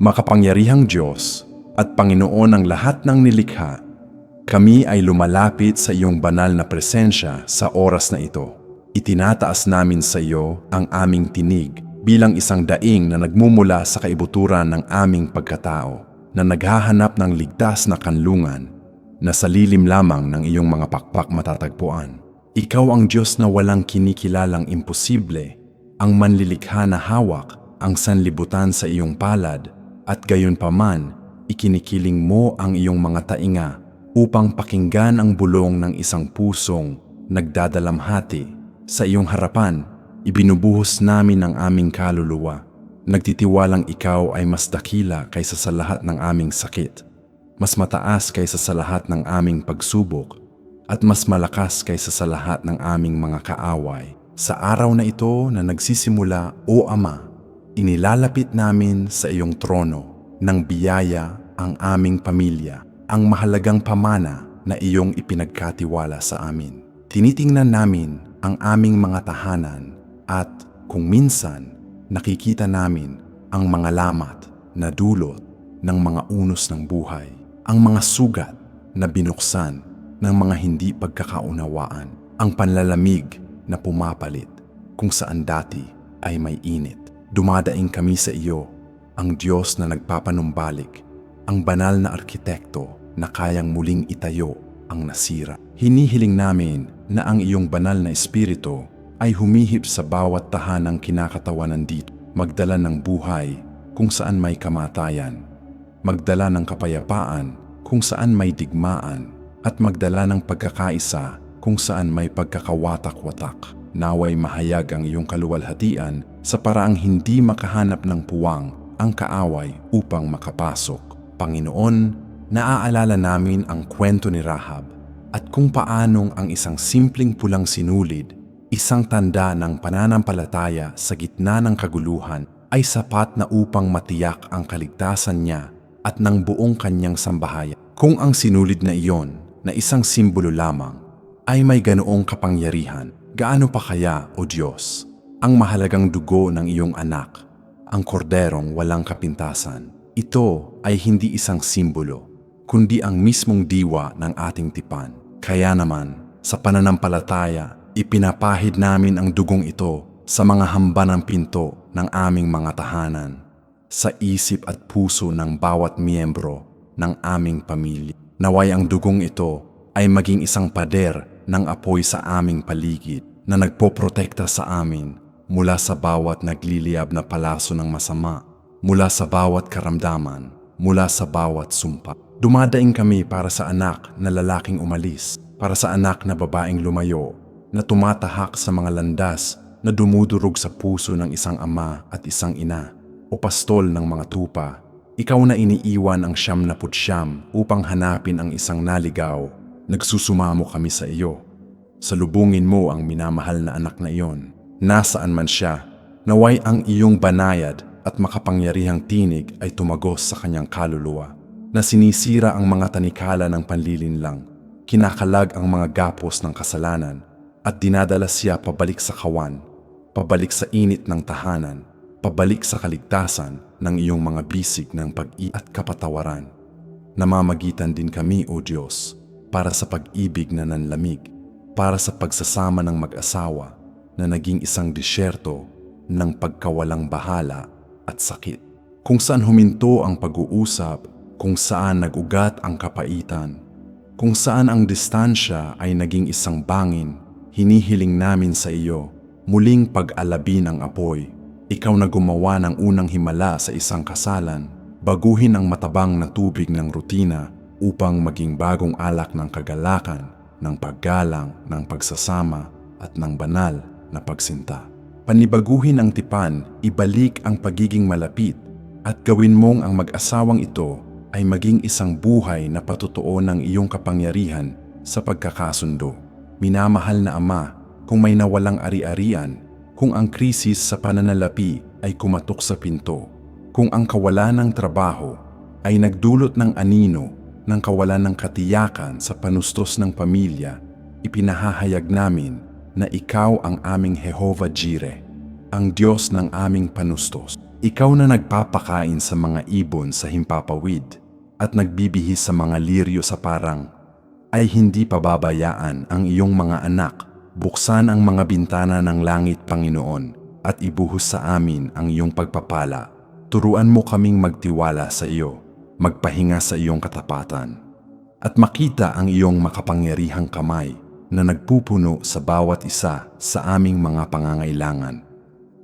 Makapangyarihang Diyos at Panginoon ng lahat ng nilikha, kami ay lumalapit sa iyong banal na presensya sa oras na ito. Itinataas namin sa iyo ang aming tinig bilang isang daing na nagmumula sa kaibuturan ng aming pagkatao, na naghahanap ng ligtas na kanlungan, na sa lilim lamang ng iyong mga pakpak matatagpuan. Ikaw ang Diyos na walang kinikilalang imposible, ang manlilikha na hawak ang sanlibutan sa iyong palad, at gayon paman, ikinikiling mo ang iyong mga tainga upang pakinggan ang bulong ng isang pusong nagdadalamhati. Sa iyong harapan, ibinubuhos namin ang aming kaluluwa. Nagtitiwalang ikaw ay mas dakila kaysa sa lahat ng aming sakit, mas mataas kaysa sa lahat ng aming pagsubok, at mas malakas kaysa sa lahat ng aming mga kaaway. Sa araw na ito na nagsisimula, O Ama, inilalapit namin sa iyong trono ng biyaya ang aming pamilya, ang mahalagang pamana na iyong ipinagkatiwala sa amin. Tinitingnan namin ang aming mga tahanan at kung minsan nakikita namin ang mga lamat na dulot ng mga unos ng buhay, ang mga sugat na binuksan ng mga hindi pagkakaunawaan, ang panlalamig na pumapalit kung saan dati ay may init. Dumadaing kami sa iyo, ang Diyos na nagpapanumbalik, ang banal na arkitekto na kayang muling itayo ang nasira. Hinihiling namin na ang iyong banal na espiritu ay humihip sa bawat tahanang kinakatawanan dito, magdala ng buhay kung saan may kamatayan, magdala ng kapayapaan kung saan may digmaan, at magdala ng pagkakaisa kung saan may pagkakawatak-watak. Naway mahayag ang iyong kaluwalhatian sa paraang hindi makahanap ng puwang ang kaaway upang makapasok. Panginoon, naaalala namin ang kwento ni Rahab at kung paanong ang isang simpleng pulang sinulid, isang tanda ng pananampalataya sa gitna ng kaguluhan ay sapat na upang matiyak ang kaligtasan niya at ng buong kanyang sambahayan. Kung ang sinulid na iyon na isang simbolo lamang ay may ganoong kapangyarihan, gaano pa kaya, O Diyos, ang mahalagang dugo ng iyong anak, ang korderong walang kapintasan. Ito ay hindi isang simbolo, kundi ang mismong diwa ng ating tipan. Kaya naman, sa pananampalataya, ipinapahid namin ang dugong ito sa mga hamba ng pinto ng aming mga tahanan, sa isip at puso ng bawat miyembro ng aming pamilya. Naway ang dugong ito ay maging isang pader ng apoy sa aming paligid na nagpoprotekta sa amin mula sa bawat nagliliyab na palaso ng masama, mula sa bawat karamdaman, mula sa bawat sumpa. Dumadaing kami para sa anak na lalaking umalis, para sa anak na babaeng lumayo, na tumatahak sa mga landas na dumudurog sa puso ng isang ama at isang ina, o pastol ng mga tupa. Ikaw na iniiwan ang siyam na putsyam upang hanapin ang isang naligaw. Nagsusumamo kami sa iyo. Salubungin mo ang minamahal na anak na iyon. Nasaan man siya, naway ang iyong banayad at makapangyarihang tinig ay tumagos sa kanyang kaluluwa na sinisira ang mga tanikala ng panlilinlang, kinakalag ang mga gapos ng kasalanan at dinadala siya pabalik sa kawan, pabalik sa init ng tahanan, pabalik sa kaligtasan ng iyong mga bisig ng pag-i at kapatawaran. Namamagitan din kami, O Diyos, para sa pag-ibig na nanlamig, para sa pagsasama ng mag-asawa na naging isang disyerto ng pagkawalang bahala at sakit. Kung saan huminto ang pag-uusap, kung saan nag-ugat ang kapaitan, kung saan ang distansya ay naging isang bangin, hinihiling namin sa iyo muling pag-alabin ang apoy. Ikaw na gumawa ng unang himala sa isang kasalan, baguhin ang matabang na tubig ng rutina upang maging bagong alak ng kagalakan, ng paggalang, ng pagsasama at ng banal na pagsinta. Panibaguhin ang tipan, ibalik ang pagiging malapit at gawin mong ang mag-asawang ito ay maging isang buhay na patutuo ng iyong kapangyarihan sa pagkakasundo. Minamahal na Ama, kung may nawalang ari-arian, kung ang krisis sa pananalapi ay kumatok sa pinto, kung ang kawalan ng trabaho ay nagdulot ng anino ng kawalan ng katiyakan sa panustos ng pamilya, ipinahahayag namin na ikaw ang aming Jehovah Jireh, ang Diyos ng aming panustos. ikaw na nagpapakain sa mga ibon sa himpapawid at nagbibihis sa mga liryo sa parang, ay hindi pababayaan ang iyong mga anak. Buksan ang mga bintana ng langit, Panginoon, at ibuhos sa amin ang iyong pagpapala. Turuan mo kaming magtiwala sa iyo, magpahinga sa iyong katapatan, at makita ang iyong makapangyarihang kamay na nagpupuno sa bawat isa sa aming mga pangangailangan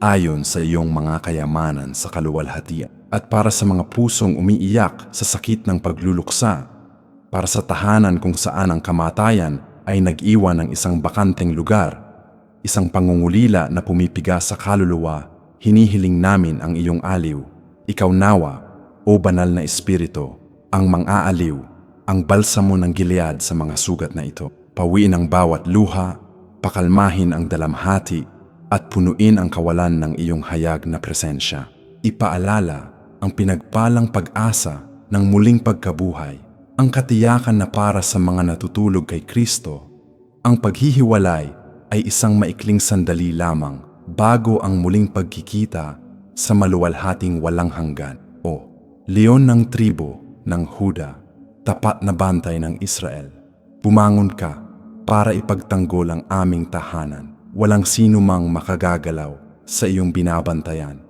ayon sa iyong mga kayamanan sa kaluwalhatian. At para sa mga pusong umiiyak sa sakit ng pagluluksa, para sa tahanan kung saan ang kamatayan ay nag-iwan ng isang bakanteng lugar, isang pangungulila na pumipiga sa kaluluwa, hinihiling namin ang iyong aliw, ikaw nawa, o banal na espiritu, ang mang-aaliw, ang balsamo ng Gilead sa mga sugat na ito. Pawiin ang bawat luha, pakalmahin ang dalamhati, at punuin ang kawalan ng iyong hayag na presensya. Ipaalala ang pinagpalang pag-asa ng muling pagkabuhay, ang katiyakan na para sa mga natutulog kay Kristo. Ang paghihiwalay ay isang maikling sandali lamang bago ang muling pagkikita sa maluwalhating walang hanggan. Leon ng tribo ng Huda, tapat na bantay ng Israel, bumangon ka para ipagtanggol ang aming tahanan Walang sino mang makagagalaw sa iyong binabantayan.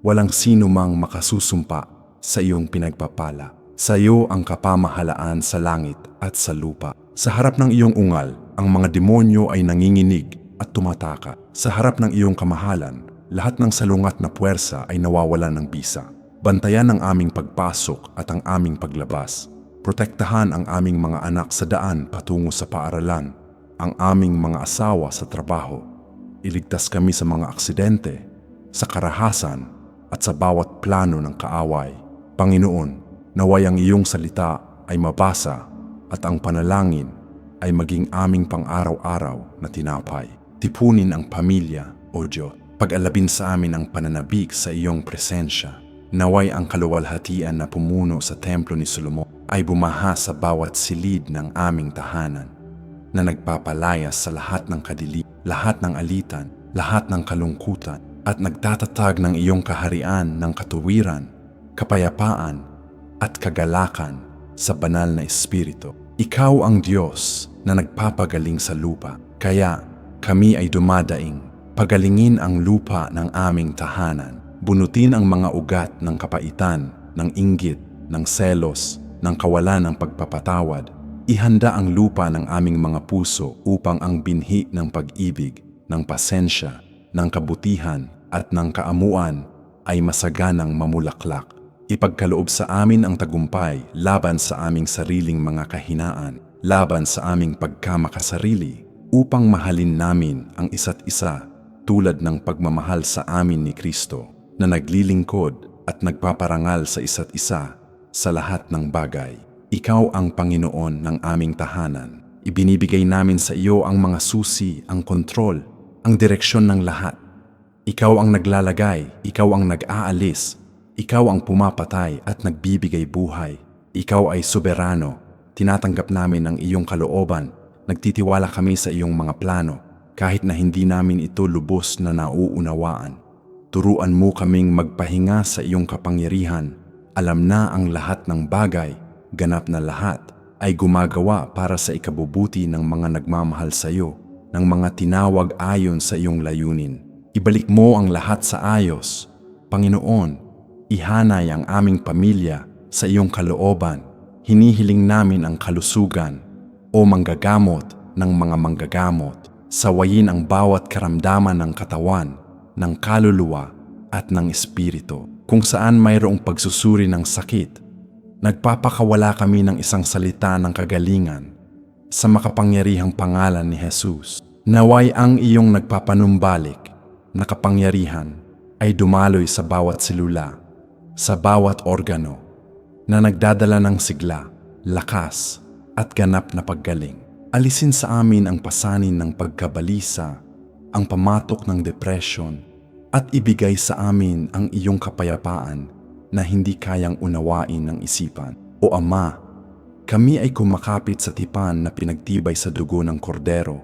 Walang sino mang makasusumpa sa iyong pinagpapala. Sa iyo ang kapamahalaan sa langit at sa lupa. Sa harap ng iyong ungal, ang mga demonyo ay nanginginig at tumataka. Sa harap ng iyong kamahalan, lahat ng salungat na puwersa ay nawawalan ng bisa. Bantayan ang aming pagpasok at ang aming paglabas. Protektahan ang aming mga anak sa daan patungo sa paaralan, ang aming mga asawa sa trabaho Iligtas kami sa mga aksidente, sa karahasan at sa bawat plano ng kaaway. Panginoon, naway ang iyong salita ay mabasa at ang panalangin ay maging aming pang-araw-araw na tinapay. Tipunin ang pamilya, O Diyos. Pag-alabin sa amin ang pananabik sa iyong presensya. Naway ang kaluwalhatian na pumuno sa templo ni Solomon ay bumaha sa bawat silid ng aming tahanan na nagpapalayas sa lahat ng kadili, lahat ng alitan, lahat ng kalungkutan, at nagtatatag ng iyong kaharian ng katuwiran, kapayapaan, at kagalakan sa banal na Espiritu. Ikaw ang Diyos na nagpapagaling sa lupa, kaya kami ay dumadaing. Pagalingin ang lupa ng aming tahanan. Bunutin ang mga ugat ng kapaitan, ng inggit, ng selos, ng kawalan ng pagpapatawad, Ihanda ang lupa ng aming mga puso upang ang binhi ng pag-ibig, ng pasensya, ng kabutihan at ng kaamuan ay masaganang mamulaklak. Ipagkaloob sa amin ang tagumpay laban sa aming sariling mga kahinaan, laban sa aming pagkamakasarili, upang mahalin namin ang isa't isa tulad ng pagmamahal sa amin ni Kristo na naglilingkod at nagpaparangal sa isa't isa sa lahat ng bagay. Ikaw ang Panginoon ng aming tahanan. Ibinibigay namin sa iyo ang mga susi, ang kontrol, ang direksyon ng lahat. Ikaw ang naglalagay, ikaw ang nag-aalis, ikaw ang pumapatay at nagbibigay buhay. Ikaw ay soberano. Tinatanggap namin ang iyong kalooban. Nagtitiwala kami sa iyong mga plano kahit na hindi namin ito lubos na nauunawaan. Turuan mo kaming magpahinga sa iyong kapangyarihan. Alam na ang lahat ng bagay ganap na lahat ay gumagawa para sa ikabubuti ng mga nagmamahal sa iyo, ng mga tinawag ayon sa iyong layunin. Ibalik mo ang lahat sa ayos. Panginoon, ihanay ang aming pamilya sa iyong kalooban. Hinihiling namin ang kalusugan o manggagamot ng mga manggagamot. Sawayin ang bawat karamdaman ng katawan, ng kaluluwa at ng espiritu. Kung saan mayroong pagsusuri ng sakit, Nagpapakawala kami ng isang salita ng kagalingan sa makapangyarihang pangalan ni Jesus. Naway ang iyong nagpapanumbalik na kapangyarihan ay dumaloy sa bawat selula, sa bawat organo na nagdadala ng sigla, lakas at ganap na paggaling. Alisin sa amin ang pasanin ng pagkabalisa, ang pamatok ng depression at ibigay sa amin ang iyong kapayapaan na hindi kayang unawain ng isipan. O Ama, kami ay kumakapit sa tipan na pinagtibay sa dugo ng kordero,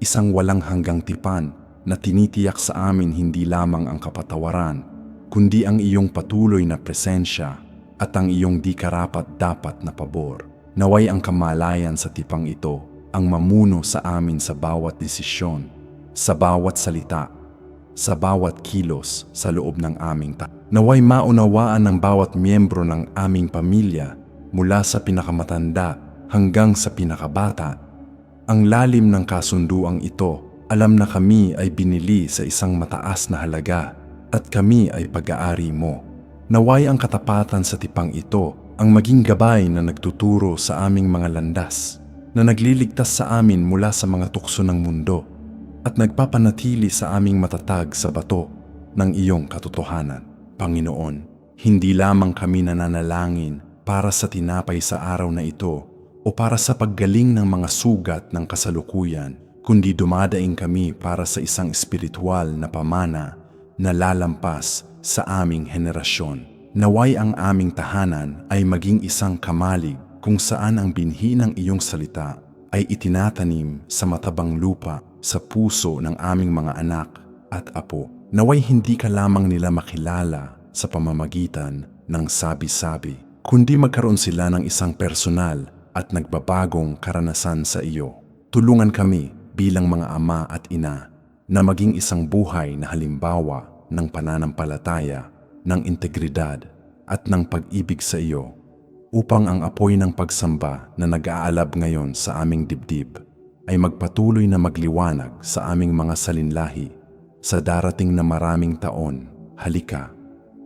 isang walang hanggang tipan na tinitiyak sa amin hindi lamang ang kapatawaran, kundi ang iyong patuloy na presensya at ang iyong di karapat-dapat na pabor. Naway ang kamalayan sa tipang ito ang mamuno sa amin sa bawat desisyon, sa bawat salita, sa bawat kilos sa loob ng aming ta. Naway maunawaan ng bawat miyembro ng aming pamilya mula sa pinakamatanda hanggang sa pinakabata. Ang lalim ng kasunduang ito, alam na kami ay binili sa isang mataas na halaga at kami ay pag-aari mo. Naway ang katapatan sa tipang ito ang maging gabay na nagtuturo sa aming mga landas, na nagliligtas sa amin mula sa mga tukso ng mundo at nagpapanatili sa aming matatag sa bato ng iyong katotohanan. Panginoon, hindi lamang kami nananalangin para sa tinapay sa araw na ito o para sa paggaling ng mga sugat ng kasalukuyan, kundi dumadaing kami para sa isang espiritual na pamana na lalampas sa aming henerasyon. Naway ang aming tahanan ay maging isang kamalig kung saan ang binhi ng iyong salita ay itinatanim sa matabang lupa sa puso ng aming mga anak at apo. Naway hindi ka lamang nila makilala sa pamamagitan ng sabi-sabi, kundi magkaroon sila ng isang personal at nagbabagong karanasan sa iyo. Tulungan kami bilang mga ama at ina na maging isang buhay na halimbawa ng pananampalataya, ng integridad at ng pag-ibig sa iyo upang ang apoy ng pagsamba na nag-aalab ngayon sa aming dibdib ay magpatuloy na magliwanag sa aming mga salinlahi sa darating na maraming taon. Halika,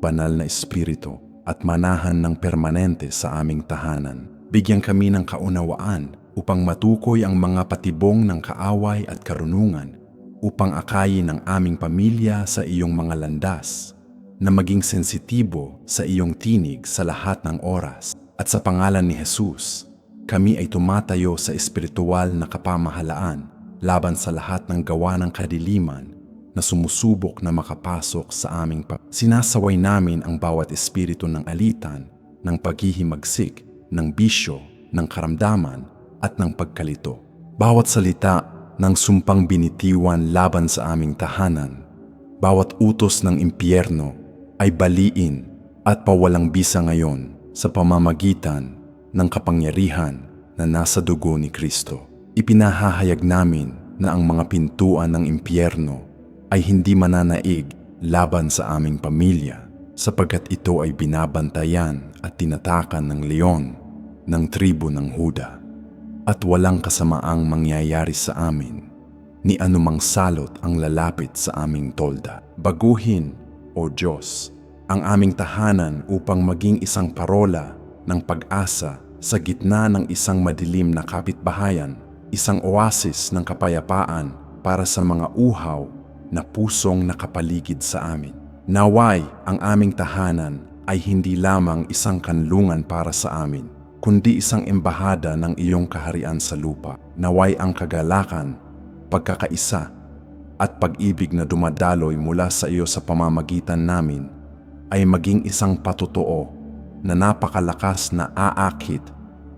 banal na espiritu at manahan ng permanente sa aming tahanan. Bigyan kami ng kaunawaan upang matukoy ang mga patibong ng kaaway at karunungan upang akayin ang aming pamilya sa iyong mga landas na maging sensitibo sa iyong tinig sa lahat ng oras. At sa pangalan ni Jesus, kami ay tumatayo sa espiritual na kapamahalaan laban sa lahat ng gawa ng kadiliman na sumusubok na makapasok sa aming pa. Sinasaway namin ang bawat espiritu ng alitan, ng paghihimagsik, ng bisyo, ng karamdaman at ng pagkalito. Bawat salita ng sumpang binitiwan laban sa aming tahanan, bawat utos ng impyerno ay baliin at pawalang bisa ngayon sa pamamagitan ng kapangyarihan na nasa dugo ni Kristo. Ipinahahayag namin na ang mga pintuan ng impyerno ay hindi mananaig laban sa aming pamilya sapagkat ito ay binabantayan at tinatakan ng leon ng tribo ng Huda at walang kasamaang mangyayari sa amin ni anumang salot ang lalapit sa aming tolda. Baguhin, O Diyos, ang aming tahanan upang maging isang parola ng pag-asa sa gitna ng isang madilim na kapitbahayan, isang oasis ng kapayapaan para sa mga uhaw na pusong nakapaligid sa amin. Naway ang aming tahanan ay hindi lamang isang kanlungan para sa amin, kundi isang embahada ng iyong kaharian sa lupa. Naway ang kagalakan, pagkakaisa, at pag-ibig na dumadaloy mula sa iyo sa pamamagitan namin ay maging isang patutuo na napakalakas na aakit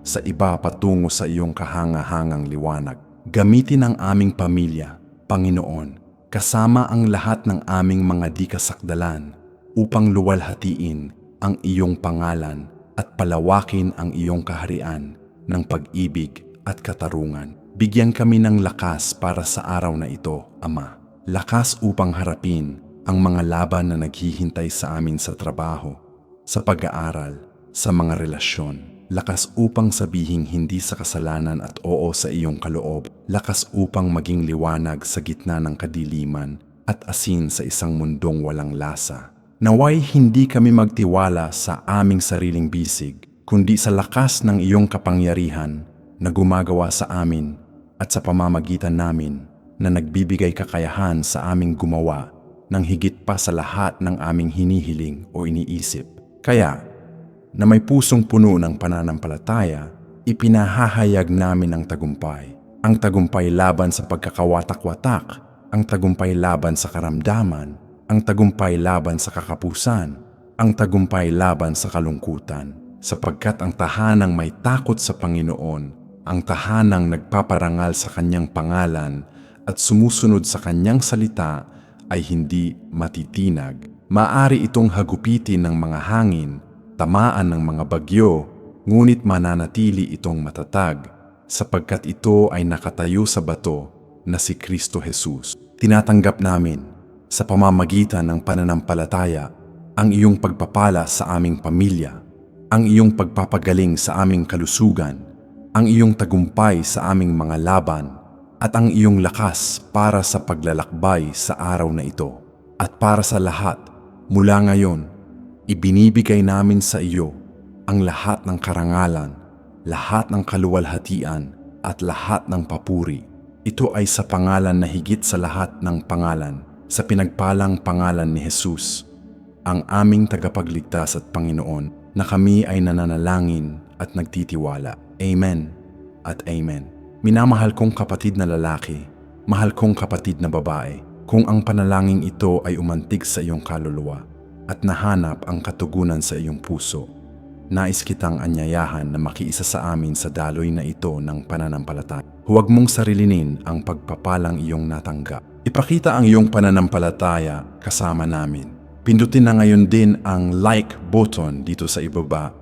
sa iba patungo sa iyong kahangahangang liwanag. Gamitin ang aming pamilya, Panginoon, kasama ang lahat ng aming mga di kasakdalan upang luwalhatiin ang iyong pangalan at palawakin ang iyong kaharian ng pag-ibig at katarungan. Bigyan kami ng lakas para sa araw na ito, Ama. Lakas upang harapin ang mga laban na naghihintay sa amin sa trabaho, sa pag-aaral, sa mga relasyon. Lakas upang sabihing hindi sa kasalanan at oo sa iyong kaloob. Lakas upang maging liwanag sa gitna ng kadiliman at asin sa isang mundong walang lasa. Naway hindi kami magtiwala sa aming sariling bisig, kundi sa lakas ng iyong kapangyarihan na gumagawa sa amin at sa pamamagitan namin na nagbibigay kakayahan sa aming gumawa ng higit pa sa lahat ng aming hinihiling o iniisip. Kaya, na may pusong puno ng pananampalataya, ipinahahayag namin ang tagumpay. Ang tagumpay laban sa pagkakawatak-watak, ang tagumpay laban sa karamdaman, ang tagumpay laban sa kakapusan, ang tagumpay laban sa kalungkutan. Sapagkat ang tahanang may takot sa Panginoon, ang tahanang nagpaparangal sa kanyang pangalan at sumusunod sa kanyang salita ay hindi matitinag Maari itong hagupitin ng mga hangin, tamaan ng mga bagyo, ngunit mananatili itong matatag sapagkat ito ay nakatayo sa bato na si Kristo Jesus. Tinatanggap namin sa pamamagitan ng pananampalataya ang iyong pagpapala sa aming pamilya, ang iyong pagpapagaling sa aming kalusugan, ang iyong tagumpay sa aming mga laban, at ang iyong lakas para sa paglalakbay sa araw na ito. At para sa lahat, mula ngayon, ibinibigay namin sa iyo ang lahat ng karangalan, lahat ng kaluwalhatian, at lahat ng papuri. Ito ay sa pangalan na higit sa lahat ng pangalan, sa pinagpalang pangalan ni Jesus, ang aming tagapagligtas at Panginoon, na kami ay nananalangin at nagtitiwala. Amen at Amen. Minamahal kong kapatid na lalaki, mahal kong kapatid na babae, kung ang panalangin ito ay umantig sa iyong kaluluwa at nahanap ang katugunan sa iyong puso, nais kitang anyayahan na makiisa sa amin sa daloy na ito ng pananampalataya. Huwag mong sarilinin ang pagpapalang iyong natanggap. Ipakita ang iyong pananampalataya kasama namin. Pindutin na ngayon din ang like button dito sa ibaba.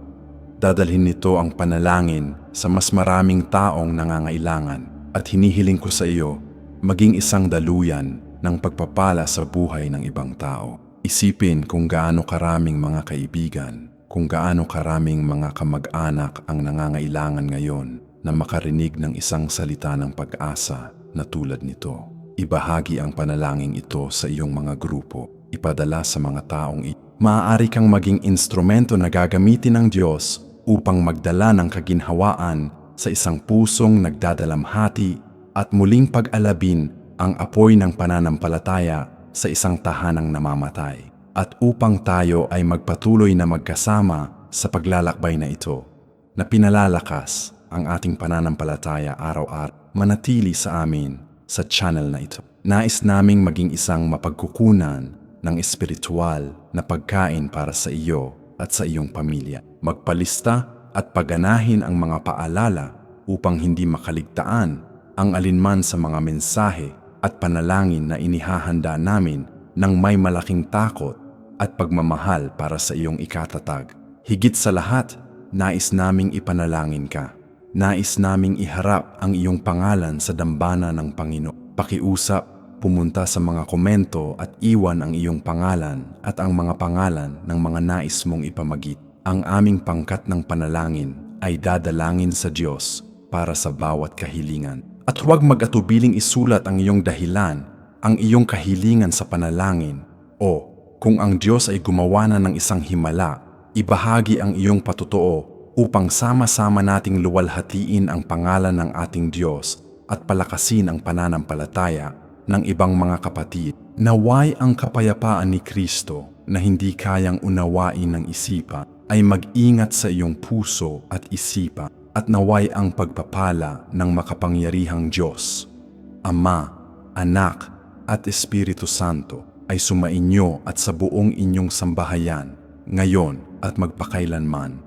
Dadalhin nito ang panalangin sa mas maraming taong nangangailangan at hinihiling ko sa iyo maging isang daluyan ng pagpapala sa buhay ng ibang tao. Isipin kung gaano karaming mga kaibigan, kung gaano karaming mga kamag-anak ang nangangailangan ngayon na makarinig ng isang salita ng pag-asa na tulad nito. Ibahagi ang panalangin ito sa iyong mga grupo, ipadala sa mga taong ito. Maaari kang maging instrumento na gagamitin ng Diyos upang magdala ng kaginhawaan sa isang pusong nagdadalamhati at muling pag-alabin ang apoy ng pananampalataya sa isang tahanang namamatay at upang tayo ay magpatuloy na magkasama sa paglalakbay na ito na pinalalakas ang ating pananampalataya araw-araw manatili sa amin sa channel na ito. Nais naming maging isang mapagkukunan ng espiritual na pagkain para sa iyo at sa iyong pamilya. Magpalista at paganahin ang mga paalala upang hindi makaligtaan ang alinman sa mga mensahe at panalangin na inihahanda namin ng may malaking takot at pagmamahal para sa iyong ikatatag. Higit sa lahat, nais naming ipanalangin ka. Nais naming iharap ang iyong pangalan sa dambana ng Panginoon. Pakiusap, pumunta sa mga komento at iwan ang iyong pangalan at ang mga pangalan ng mga nais mong ipamagit. Ang aming pangkat ng panalangin ay dadalangin sa Diyos para sa bawat kahilingan. At huwag mag-atubiling isulat ang iyong dahilan, ang iyong kahilingan sa panalangin. O, kung ang Diyos ay gumawa na ng isang himala, ibahagi ang iyong patotoo upang sama-sama nating luwalhatiin ang pangalan ng ating Diyos at palakasin ang pananampalataya ng ibang mga kapatid. Naway ang kapayapaan ni Kristo na hindi kayang unawain ng isipan ay mag-ingat sa iyong puso at isipan at naway ang pagpapala ng makapangyarihang Diyos, Ama, Anak, at Espiritu Santo ay sumainyo at sa buong inyong sambahayan, ngayon at magpakailanman.